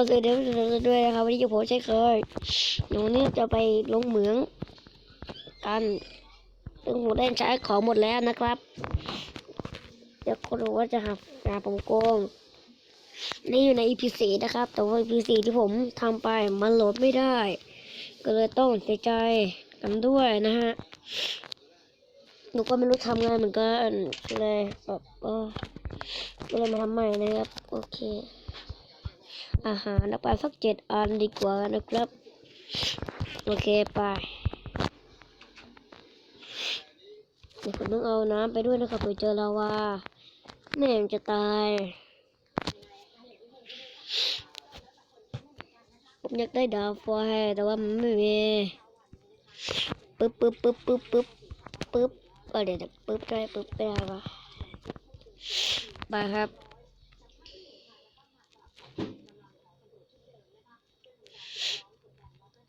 ก็เลยเดี๋ยวด้วยนะครับวันนี้จะโพสใช่เคยหนูนี่จะไปลงเหมือง กันซึ่งผมได้ใช้ของหมดแล้วนะครับเดี๋ยวคนบอกว่าจะหาหาผมโกงนี่อยู่ใน EP4 นะครับ แต่ว่า EP4 ที่ผมทำไปมันโหลดไม่ได้ ก็เลยต้องเสียใจกันด้วยนะฮะหนูก็ไม่รู้ทำไงเหมือนกันเลยแบบเออก็เลยมาทำใหม่นะครับ โอเค อาหารเอาไปสักเจ็ดอันดีกว่านะครับ โอเคไปเดี๋ยวผมต้องเอาน้ำไปด้วยนะครับเผื่อเจอลาวาแม่จะตาย ผมอยากได้ดาวไฟแต่ว่ามันไม่มีปึ๊บปึ๊บปึ๊บปึ๊บปึ๊บปึ๊บเดี๋ยวปึ๊บได้ปึ๊บได้ปะไปครับ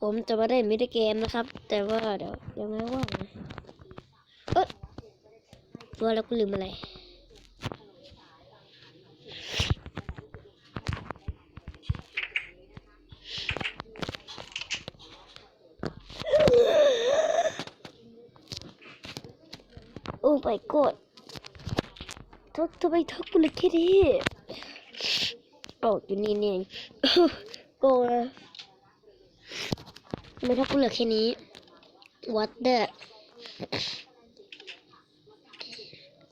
ผมจะมาได้มิดเกมนะครับ แต่ว่าเดี๋ยวยังไงว่าเอ๊ะว่าแล้วกูลืมอะไรโอ้ไปกดทำทำไมทักกูเลยแค่นี้โอ้อยู่นี่นี่เองโกนะ ไม่ทักกูเหลือแค่นี้ what the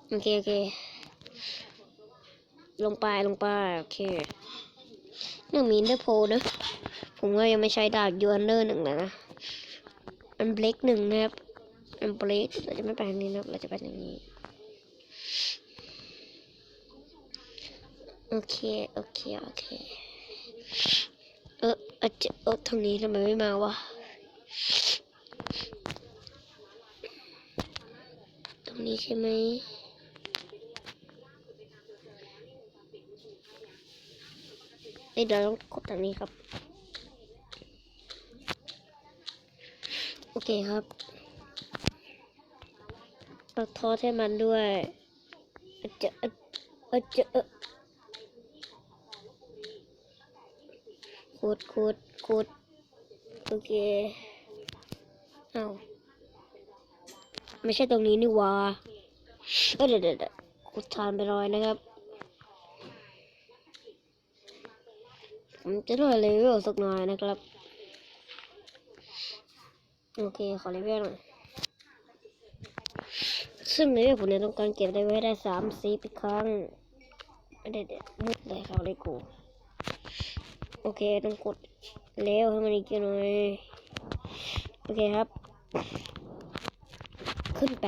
โอเคโอเค ลงไปลงไปโอเคเรื่องมีนเดอร์โพนะผมว่ายังไม่ใช้ดาบยูอันเดอร์หนึ่งนะอันเบรกหนึ่งนะครับ อันเบรกเราจะไม่ไปทางนี้นะเราจะไปทางนี้ โอเค โอเค โอเค เอออาจจะเออทางนี้ทำไมไม่มาวะ ตรงนี้ใช่ไหมเอ้ยเดี๋ยวต้องกดทางนี้ครับ โอเคครับปักทอให้มันด้วยอาจจะอาจจะเอขุดขุดขุดโอเค อาไม่ใช่ตรงนี้นี่ว่าเดี๋ยวเดี๋ยวเดี๋ยวขุดทานไปรอยนะครับผมจะด้วยเลเวลสักหน่อยนะครับ โอเค ขอเลเวลหน่อยซึ่งเลเวลผมเนี่ยต้องการเก็บได้ไว้ได้สามสีอีครั้งเด็ดๆมุดเลยครับเลยกู โอเค ต้องกดเร็วให้มันอีกหน่อย โอเคครับ ขึ้นไป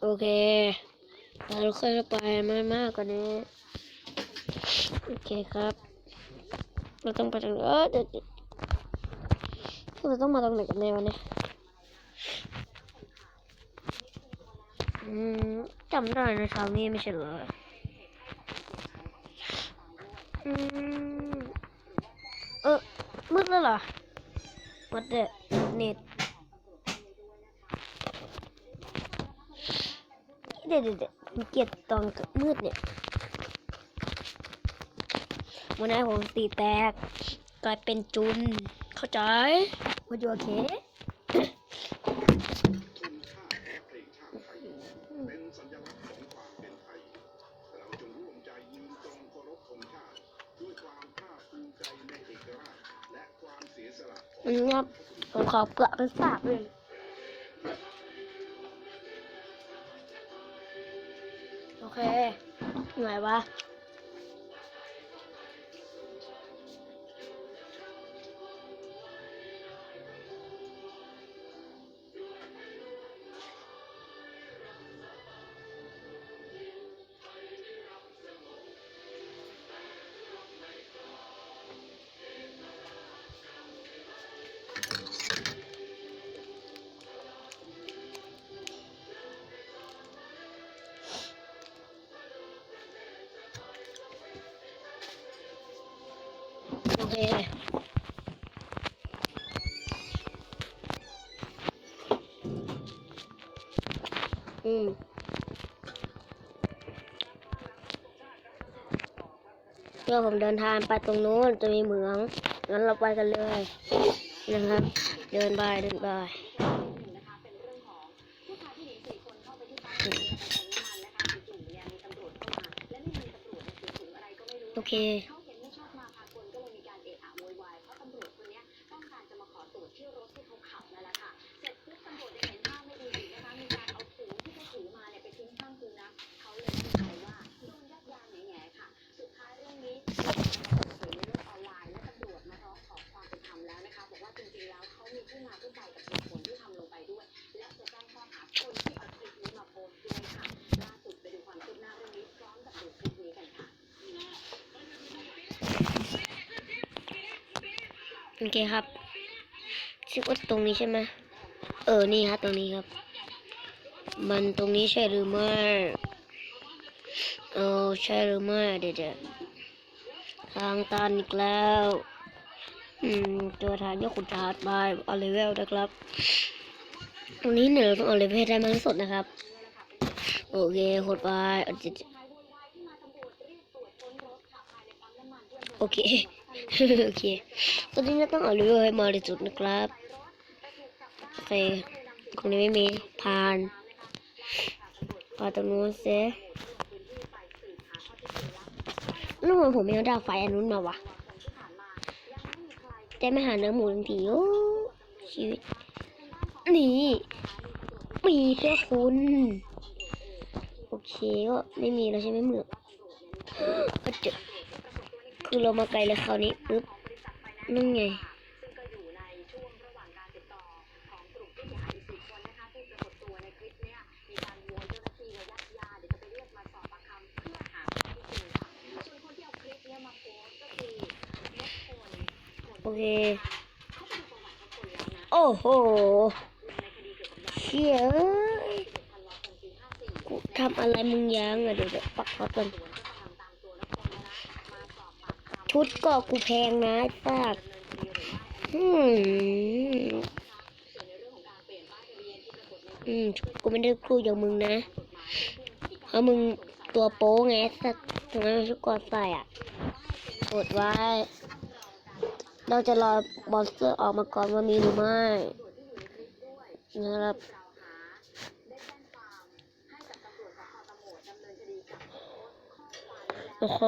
โอ เคเราค่อยไปไม่มากกว่านี้ โอเคครับ เราต้องไปทางเออเดี๋ยวเดี๋ยวเราต้องมาตรงไหนกันแน่วะเนี่ยอืมจำได้นะทางนี้ไม่ใช่เหรออืมเออมืดแล้วเหรอวัดเดะเน็ต เดี๋ยวเดี๋ยวเดี๋ยวผมเกลียดตอนมืดเนี่ยวันนั้ผมตีแตก กลายเป็นจุน เข้าใจว่าอยู่โอเคเป็นสัญลักษณ์ของความเป็นไทยเราจงร่วมใจยืนตรงเคารพธงชาติด้วยความภาคภูมิใจในเอกราชและความเสียสละของอืมครับผมขอเกลือไปฝากเลย โอเค ไหนวะ โอเคอืมพื่อผมเดินทางไปตรงนู้นจะมีเหมือง งั้นเราไปกันเลยนะครับ เดินไปเดินไปโอเค โอเคครับชื่อว่าตรงนี้ใช่ไหมเออ นี่ครับตรงนี้ครับ มันตรงนี้ใช่หรือไม่ เออ ใช่หรือไม่ เดี๋ยวเดี๋ยวทางตันอีกแล้ว อืม ตัวทางยกขุนทาร์ดไปเอาเลเวลนะครับตรงนี้เนี่ยเราต้องเอาเลเวลได้มากที่สุดนะครับ โอเคหดไปโอเค โอเค ตอนนี้เราต้องเอาเลเวลให้มากที่สุดนะครับ โอเคตรงนี้ไม่มีผ่านผ่าตรงนู้นเซแล้วทำไมผมไม่เอาดาวไฟอันนู้นมาวะแต่ไม่หาเนื้อหมูทันทีโอ้ชีวิต นี่มีเพื่อคุณ โอเคก็ไม่มีแล้วใช่ไหมเหมือกก็เจอ คือเรามาไกลเลยคราวนี้ปึ๊บนั่นไงโอเค โอ้โห เชี่ยเอ้ยกูทำอะไรมึงยังอะเดี๋ยวเดี๋ยวปักเขาก่อน ชุดก็กูแพงนะไอ้ปากอืมอืมกูไม่ได้พูอย่างมึงนะเพราะมึงตัวโป๊ไงสักทำไมไม่ชุดเกอใส่อะกดไว้ เราจะรอบอนสเตอร์ออกมาก่อนว่ามีหรือไม่นะครับโอเค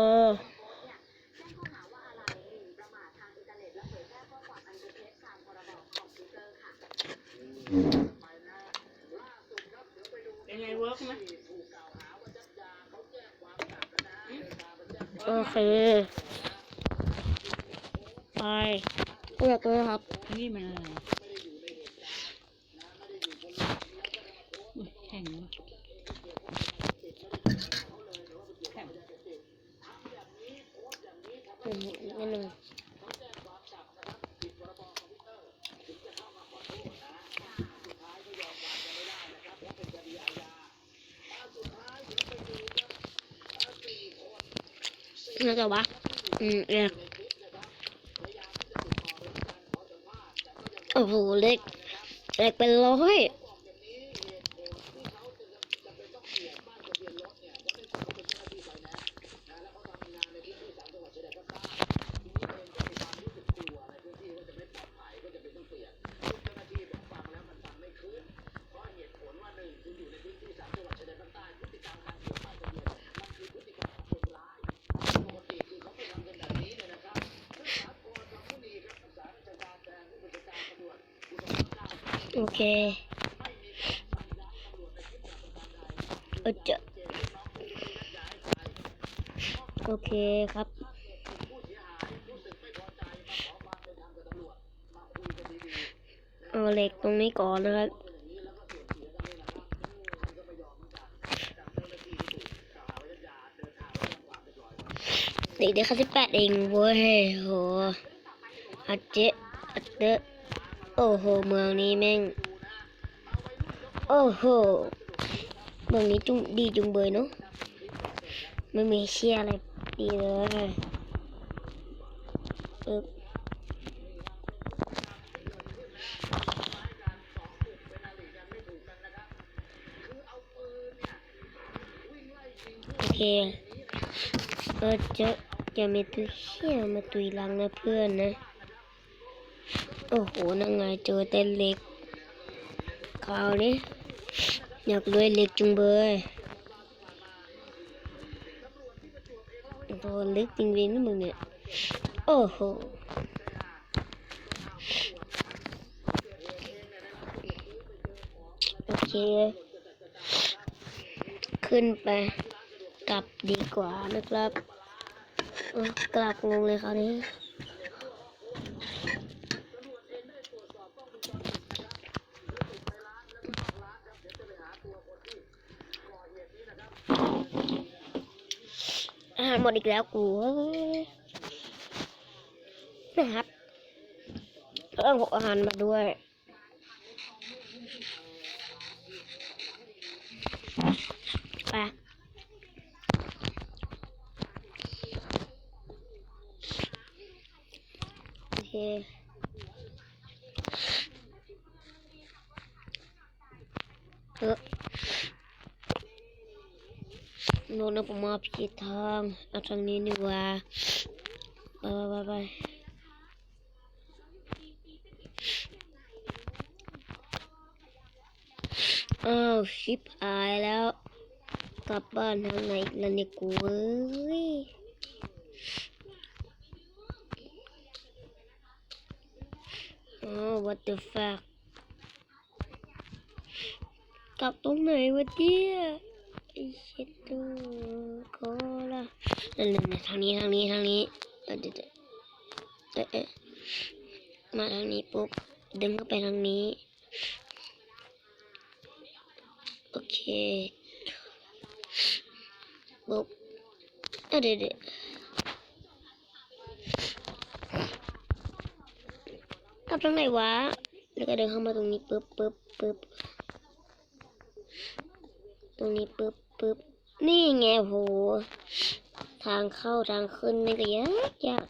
เป็นไงเวิร์กไหมโอเค ไปเลือกเลยครับ นี่มันอะไรอุ๊ยแข็งว่ะแข็ง อืมนิดนึง น่าจะวะอืมเอกโอ้โหเล็กเล็กเป็นร้อย อเคเออเจะโอเคครับ เอาเหล็กตรงนี้ก่อนนะครับเด็กเด็กขั้นสิบแปดเองเว้ยโหอัดเจ๊อัดเดอะ โอ้โห เมืองนี้แม่ง โอ้โห เมืองนี้จุงดีจุงเบยเนาะ ไม่มีเชียอะไรดีเลยปึ๊บโอเค เออจออย่ามีตัวเขี้ยมาตุยลังนะเพื่อนนะ โอ้โหนั่งไงเจอแต่เล็กคราวนี้อยากรวยเล็กจุงเบยตัวเล็กจริงๆนะมึงเนี่ยโอ้โหโอเค ขึ้นไป กลับดีกว่านะครับ กลับงงเลยคราวนี้ อาหารหมดอีกแล้วกูนะครับเพิ่มหกอาหารมาด้วยไปโอเค เออ โน่นนะผมมาผิดทางเอาทางนี้ดีกว่าไปไปไปไปอ้าวชิปหายแล้ว กลับบ้านทางไหนอีกแล้วเนี่ยกูเอ้ยอ๋อ what the fuck กลับตรงไหนวะเนี่ย ไอ้เช็ดดูโคละนั่นนั่นนั่นทางนี้ทางนี้ทางนี้เออดี๋ยวเดี๋ยวเออมาทางนี้ปุ๊บดึงเข้าไปทางนี้ โอเคปุ๊บเอ้ยเดี๋ยวเดี๋ยวกลับทางไหนวะ แล้วก็เดินเข้ามาตรงนี้ปุ๊บปุ๊บปุ๊บตรงนี้ปุ๊บ ปุ๊บ นี่ไงโห ทางเข้าทางขึ้นนี่ก็ยากยาก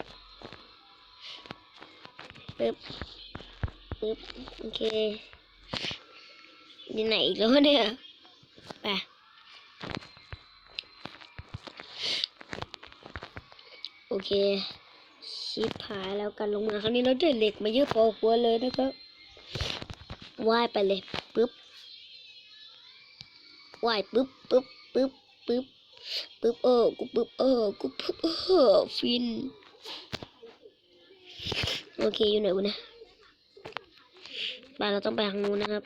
ปึ๊บ ปึ๊บ โอเคอยู่ไหนอีกแล้วเนี่ย ไปโอเค ชิปหายแล้วกันลงมาครั้งนี้เราได้เหล็กมาเยอะพอหัวเลยนะครับว่ายไปเลย ปึ๊บว่ายปึ๊บปึ๊บ ปึ๊บปึ๊บปึ๊บเออกูปึ๊บเออกูปึ๊บเออฟิน โอเคอยู่ไหนวะเนี่ยไปเราต้องไปทางนู้นนะครับ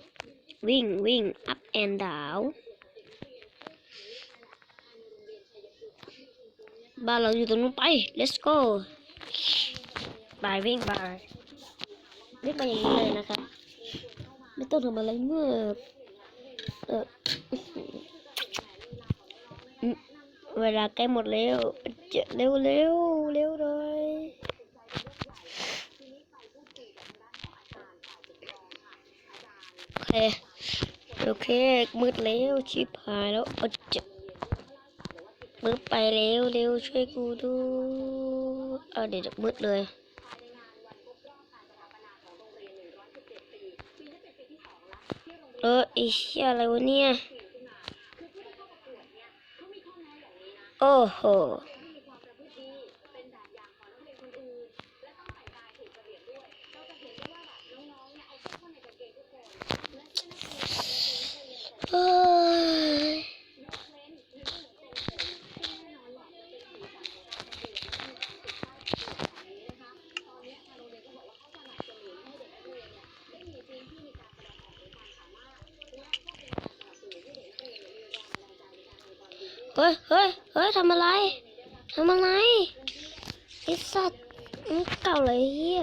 วิ่งวิ่ง up and down บ้านเราอยู่ตรงนู้นไป let's go ไปวิ่งไปวิ่งไปอย่างนี้เลยนะครับ ไม่ต้องทำอะไรเมื่อเอออืม เวลาใกล้หมดแล้วเจเร็วเร็วเร็วเลยโอเคโอเคมืดแล้วชิบหายแล้วเอเจมืดไปเร็วเร็วช่วยกูดูเอาเดี๋ยวมืดเลยเออไอเสียอะไรวะเนี่ย โอ้โห เฮ้ย เฮ้ยเฮ้ยเฮ้ยทำอะไรทำอะไรไอสัตว์มึงเก่าเลยเฮีย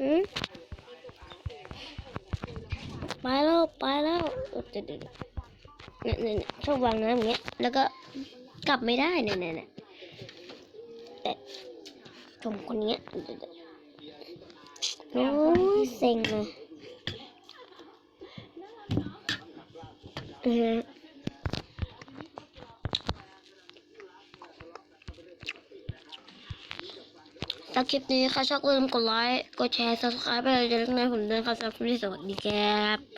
หืมไปแล้วไปแล้วเดี๋ยวเดี๋ยวเนี่ยเนี่ยชอบวางน้ำอย่างเงี้ยแล้วก็กลับไม่ได้เนี่ยเนี่ยเนี่ยแต่ชมคนเนี้ยเดี๋ยวเดี๋ยวโอ้ยเซ็งเลย อือฮึถ้าคลิปนี้ค่ะชอบก็ลืมกดไลค์ กดแชร์ subscribe ไปเลยจะได้ไม่ให้ผมเดินเข้าสู่คลิปที่สวัสดีครับ